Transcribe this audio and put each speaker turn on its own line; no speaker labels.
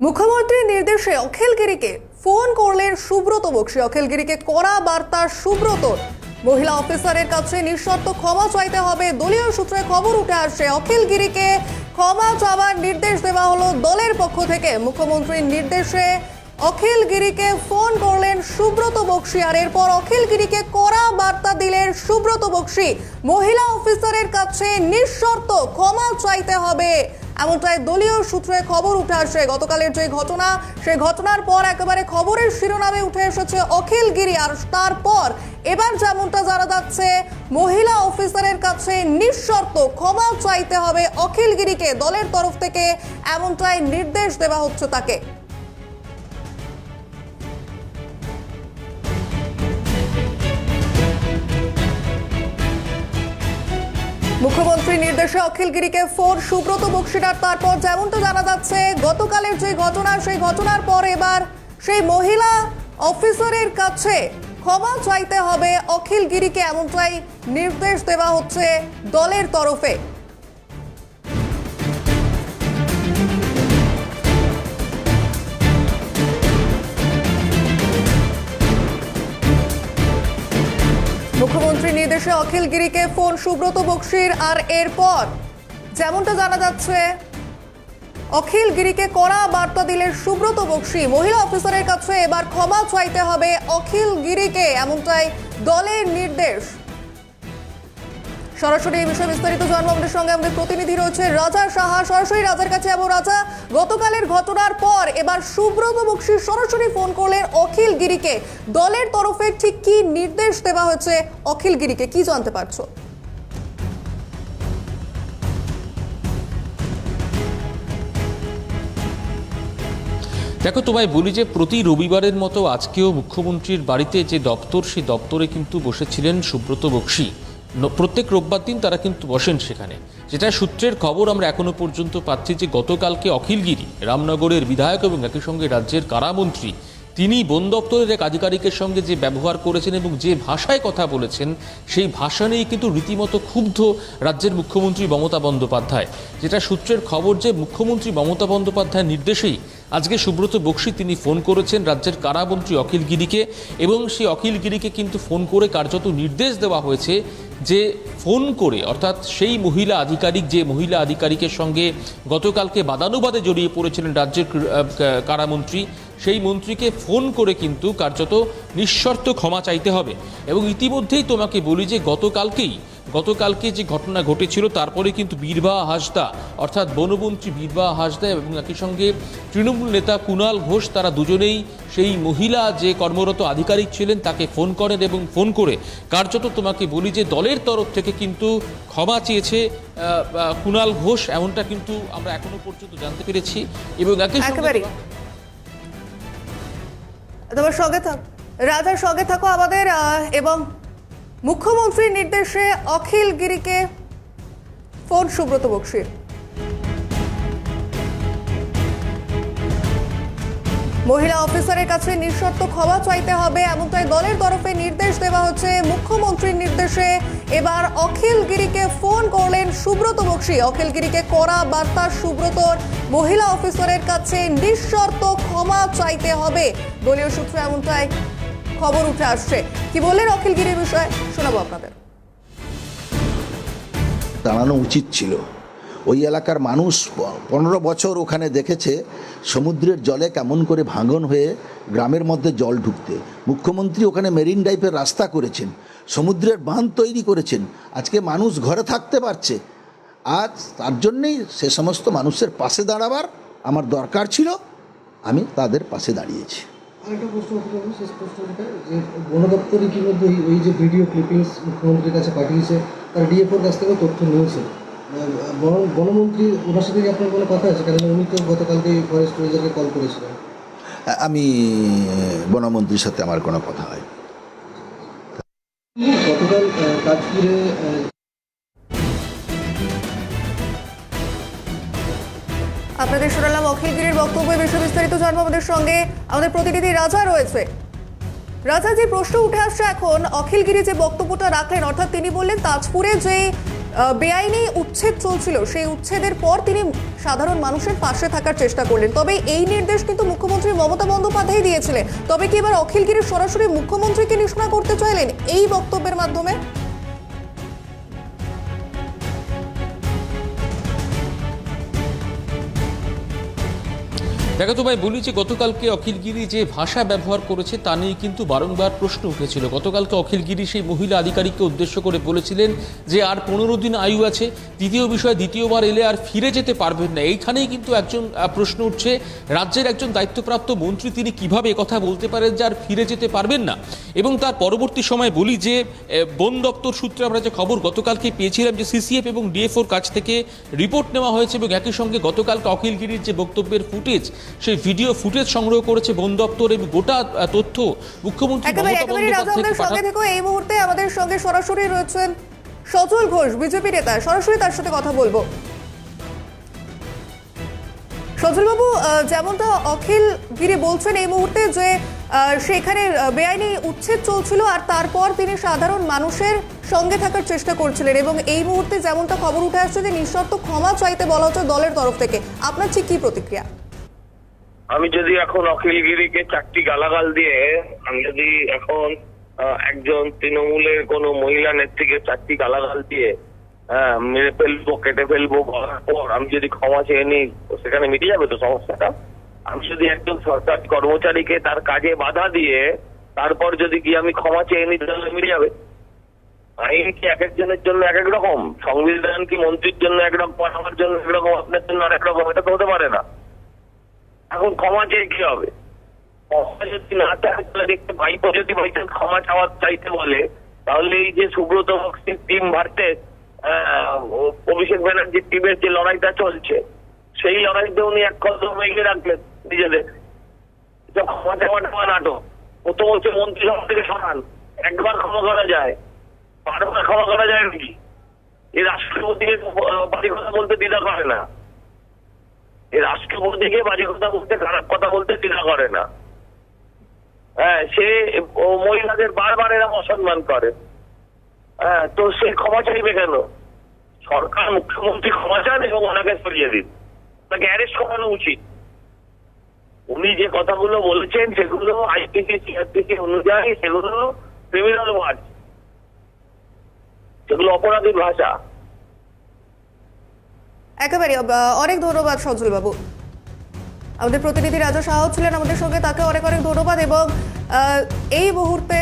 মুখ্যমন্ত্রীর নির্দেশে অখিলগিরিকে ফোন করলেন সুব্রত বক্সী। অখিলগিরিকে কড়া বার্তা সুব্রত। মহিলা অফিসারের কাছে নিঃশর্ত ক্ষমা চাইতে হবে। দলীয় সূত্রে খবর উঠে আসছে অখিলগিরিকে ক্ষমা চাওয়ার নির্দেশ দেওয়া হলো দলের পক্ষ থেকে। মুখ্যমন্ত্রীর নির্দেশে অখিলগিরিকে ফোন করলেন সুব্রত বক্সী আর এরপর অখিলগিরিকে কড়া বার্তা দিলেন সুব্রত বক্সী। মহিলা অফিসারের কাছে নিঃশর্ত ক্ষমা চাইতে হবে। এমনটাই দলীয় সূত্রে খবর উঠে আসে। গতকালের যে ঘটনা সেই ঘটনার পর একেবারে খবরের শিরোনামে উঠে এসেছে অখিলগিরি আর তারপর এবার যেমনটা জানা যাচ্ছে, মহিলা অফিসারের কাছে নিঃশর্ত ক্ষমা চাইতে হবে অখিলগিরিকে দলের তরফ থেকে এমনটাই নির্দেশ দেওয়া হচ্ছে তাকে। মুখ্যমন্ত্রীর নির্দেশে অখিলগিরিকে ফোর সুব্রত বক্সিটার তারপর যেমনটা জানা যাচ্ছে, গতকালের যে ঘটনা, সেই ঘটনার পর এবার সেই মহিলা অফিসারের কাছে ক্ষমা চাইতে হবে অখিলগিরিকে এমনটাই নির্দেশ দেওয়া হচ্ছে দলের তরফে। মুখ্যমন্ত্রীর নির্দেশে অখিল গিরিকে ফোন সুব্রত বক্সির আর এরপর? যেমনটা জানা যাচ্ছে অখিল গিরিকে কড়া বার্তা দিলেন সুব্রত বক্সি। মহিলা অফিসারের কাছে এবার ক্ষমা চাইতে হবে অখিল গিরিকে এমনটাই দলের নির্দেশ। সরাসরি এই বিষয়ে বিস্তারিত জানব। আমাদের সঙ্গে আমাদের প্রতিনিধি রয়েছে রাজা সাহা। সরাসরি রাজার কাছে এবং রাজা, গতকালের ঘটনার পর এবার সুব্রত বক্সি সরাসরি ফোন করলেন অখিল গিরিকে। দলের তরফে ঠিক কি নির্দেশ দেওয়া হয়েছে অখিল গিরিকে? কি জানতে পারছ?
দেখো তোমায় বলি যে প্রতি রবিবারের মতো আজকেও মুখ্যমন্ত্রীর বাড়িতে যে দপ্তর, সেই দপ্তরে কিন্তু বসেছিলেন সুব্রত বক্সি। প্রত্যেক রোববার দিন তারা কিন্তু বসেন সেখানে। যেটা সূত্রের খবর, আমরা এখনও পর্যন্ত পাচ্ছি যে গতকালকে অখিলগিরি, রামনগরের বিধায়ক এবং একই সঙ্গে রাজ্যের কারামন্ত্রী, তিনি বন দপ্তরের এক আধিকারিকের সঙ্গে যে ব্যবহার করেছেন এবং যে ভাষায় কথা বলেছেন, সেই ভাষা নিয়ে কিন্তু রীতিমতো ক্ষুব্ধ রাজ্যের মুখ্যমন্ত্রী মমতা বন্দ্যোপাধ্যায়। যেটা সূত্রের খবর যে মুখ্যমন্ত্রী মমতা বন্দ্যোপাধ্যায়ের নির্দেশেই আজকে সুব্রত বক্সি তিনি ফোন করেছেন রাজ্যের কারামন্ত্রী অখিল গিরিকে এবং সেই অখিল গিরিকে কিন্তু ফোন করে কার্যত নির্দেশ দেওয়া হয়েছে যে ফোন করে, অর্থাৎ সেই মহিলা আধিকারিক, যে মহিলা আধিকারিকের সঙ্গে গতকালকে বাদানুবাদে জড়িয়ে পড়েছিলেন রাজ্যের কারামন্ত্রী, সেই মন্ত্রীকে ফোন করে কিন্তু কার্যত নিঃশর্ত ক্ষমা চাইতে হবে। এবং ইতিমধ্যেই তোমাকে বলি যে গতকালকেই গতকালকে যে ঘটনা ঘটেছিল, তারপরে কিন্তু বীরবাহা হাসদা, অর্থাৎ বনমন্ত্রী বীরবাহা হাসদা এবং একই সঙ্গে তৃণমূল নেতা কুণাল ঘোষ, তারা দুজনেই সেই মহিলা যে কর্মরত আধিকারিক ছিলেন, তাকে ফোন করেন এবং ফোন করে কার্যত তোমাকে বলি যে, দলের তরফ থেকে কিন্তু ক্ষমা চেয়েছে কুণাল ঘোষ, এমনটা কিন্তু আমরা এখনও পর্যন্ত জানতে পেরেছি এবং একই সঙ্গে
তোমার সঙ্গে থাক রাজার সঙ্গে থাকো আমাদের এবং মুখ্যমন্ত্রীর নির্দেশে অখিল গিরিকে ফোন সুব্রত বক্সির। মহিলা অফিসারের কাছে নিঃশর্ত ক্ষমা চাইতে হবে, এমনটাই দলের তরফে নির্দেশ দেওয়া হচ্ছে। মুখ্যমন্ত্রীর নির্দেশে এবার অখিল গিরিকে ফোন করলেন সুব্রত বক্সি। অখিল গিরিকে করা বার্তা সুব্রতর মহিলা অফিসারের কাছে নিঃশর্ত ক্ষমা চাইতে হবে। দলীয় সূত্রে এমনটাই খবর উঠে আসছে। কি বললেন অখিল গিরির বিষয়ে? শোনাবো আপনাদের।
দাঁড়ানো উচিত ছিল। ওই এলাকার মানুষ পনেরো বছর ওখানে দেখেছে সমুদ্রের জলে কেমন করে ভাঙন হয়ে গ্রামের মধ্যে জল ঢুকতে। মুখ্যমন্ত্রী ওখানে মেরিন ড্রাইভের রাস্তা করেছেন। সমুদ্রের বাঁধ তৈরি করেছেন। আজকে মানুষ ঘরে থাকতে পারছে। আজ তার জন্যেই সে সমস্ত মানুষের পাশে দাঁড়াবার আমার দরকার ছিল। আমি তাদের পাশে দাঁড়িয়েছি।
আরেকটা প্রশ্ন করতে পারব শেষ প্রশ্ন যেটা যে বন দপ্তর ইতিমধ্যে এই যে ভিডিও ক্লিপিংস মুখ্যমন্ত্রীর কাছে পাঠিয়েছে তারা ডিএফওর কাছ থেকে তথ্য নিয়েছে। বন- বনমন্ত্রী ওনার সাথে কি আপনার কোনো কথা আছে? কারণ উনি তো গতকালকে ফরেস্ট রেঞ্জারকে কল করেছিলেন।
আমি বনমন্ত্রীর সাথে আমার কোনো কথা হয়
গতকাল আহ,
আপনাদের শোনালাম অখিল গিরির বক্তব্য বিষয়ে বিস্তারিত জানব আমাদের সঙ্গে। আমাদের প্রতিনিধি রাজা রয়েছে। রাজা, যে প্রশ্ন উঠে আসছে এখন, অখিল গিরি যে বক্তব্যটা রাখলেন, অর্থাৎ তিনি বললেন, তাজপুরে যে বেআইনি উচ্ছেদ চলছিল, সেই উচ্ছেদের পর তিনি সাধারণ মানুষের পাশে থাকার চেষ্টা করলেন। তবে এই নির্দেশ কিন্তু মুখ্যমন্ত্রী মমতা বন্দ্যোপাধ্যায় দিয়েছিলেন। তবে কি এবার অখিলগিরি সরাসরি মুখ্যমন্ত্রীকে নিশানা করতে চাইলেন এই বক্তব্যের মাধ্যমে?
দেখো তোমায় বলি যে গতকালকে অখিলগিরি যে ভাষা ব্যবহার করেছে তা নিয়ে কিন্তু বারংবার প্রশ্ন উঠেছিল। গতকালকে অখিলগিরি সেই মহিলা আধিকারিককে উদ্দেশ্য করে বলেছিলেন যে আর পনেরো দিন আয়ু আছে, দ্বিতীয় বিষয় দ্বিতীয়বার এলে আর ফিরে যেতে পারবেন না। এইখানেই কিন্তু একজন প্রশ্ন উঠছে, রাজ্যের একজন দায়িত্বপ্রাপ্ত মন্ত্রী তিনি কীভাবে কথা বলতে পারেন যে আর ফিরে যেতে পারবেন না? এবং তার পরবর্তী সময় বলি যে বন দপ্তর সূত্রে আমরা যে খবর গতকালকে পেয়েছিলাম যে সিসিএফ এবং ডিএফওর কাছ থেকে রিপোর্ট নেওয়া হয়েছে এবং একই সঙ্গে গতকালকে অখিলগিরির যে বক্তব্যের ফুটেজ সেই ভিডিও ফুটেজ সংগ্রহ করেছে বন দপ্তর এবং গোটা তথ্য মুখ্যমন্ত্রী
এই মুহূর্তে আমাদের সঙ্গে সরাসরি রয়েছেন সজল ঘোষ বিজেপি নেতা। সরাসরি তার সাথে কথা বলব। সজলবাবু যেমনটা অখিল গিরি বলছেন এই মুহূর্তে যে সেখানে বেআইনি উচ্ছেদ চলছিল আর তারপর তিনি সাধারণ মানুষের সঙ্গে থাকার চেষ্টা করছিলেন এবং এই মুহূর্তে যেমনটা খবর উঠে আসছে যে নিঃশর্ত ক্ষমা চাইতে বলা হচ্ছে দলের তরফ থেকে। আপনার ঠিক কি প্রতিক্রিয়া?
আমি যদি এখন অখিলগিরিকে চারটি গালাগাল দিয়ে, আমি যদি এখন একজন তৃণমূলের কোন মহিলা নেত্রীকে চারটি গালাগাল দিয়ে হ্যাঁ মেরে ফেলব, কেটে ফেলব পর আমি যদি ক্ষমা চেয়ে নিই সেখানে মিটে যাবে তো সমস্যাটা? আমি যদি একজন সরকারি কর্মচারীকে তার কাজে বাধা দিয়ে, তারপর যদি কি আমি ক্ষমা চেয়ে নিই, তাহলে মিটে যাবে। আইন কি এক একজনের জন্য এক এক রকম? সংবিধান কি মন্ত্রীর জন্য একরকম আমার জন্য একরকম আপনার জন্য আরেক রকম? এটা তো হতে পারে না। এখন ক্ষমা চেয়ে কি হবে? ক্ষমা যদি না চায়, তাহলে দেখতে ভাইপো যদি ভাইচান্স ক্ষমা চাওয়ার চাইতে বলে, তাহলে এই যে সুব্রত বক্সির টিম ভার্সেস অভিষেক ব্যানার্জির টিমের যে লড়াইটা চলছে, সেই লড়াইতে উনি এক কদম এগিয়ে রাখলেন নিজেদের। ক্ষমা চাওয়াটা আমার নাটক। তো বলছে মন্ত্রিসভা থেকে সরান। একবার ক্ষমা করা যায়। বারবার ক্ষমা করা যায় নাকি? এই রাষ্ট্রপতিকে বাড়ি কথা বলতে দ্বিধা করে না। রাষ্ট্রপতিকে বাজে কথা বলতে, খারাপ কথা বলতে দ্বিধা করে না। হ্যাঁ সে ও মহিলাদের বারবার এরকম অসম্মান করে। হ্যাঁ তো সে ক্ষমা চাইবে কেন? সরকার মুখ্যমন্ত্রী ক্ষমা চান এবং ওনাকে সরিয়ে দিন। তাকে অ্যারেস্ট করানো উচিত। উনি যে কথাগুলো বলেছেন, সেগুলো আইপিসি সিআরপিসি অনুযায়ী সেগুলো ক্রিমিনাল ওয়ার্ড সেগুলো অপরাধীর ভাষা।
একেবারে অনেক ধন্যবাদ সজল বাবু আমাদের প্রতিনিধি রাজা সাহা ছিলেন আমাদের সঙ্গে তাকে অনেক অনেক ধন্যবাদ এবং এই মুহূর্তে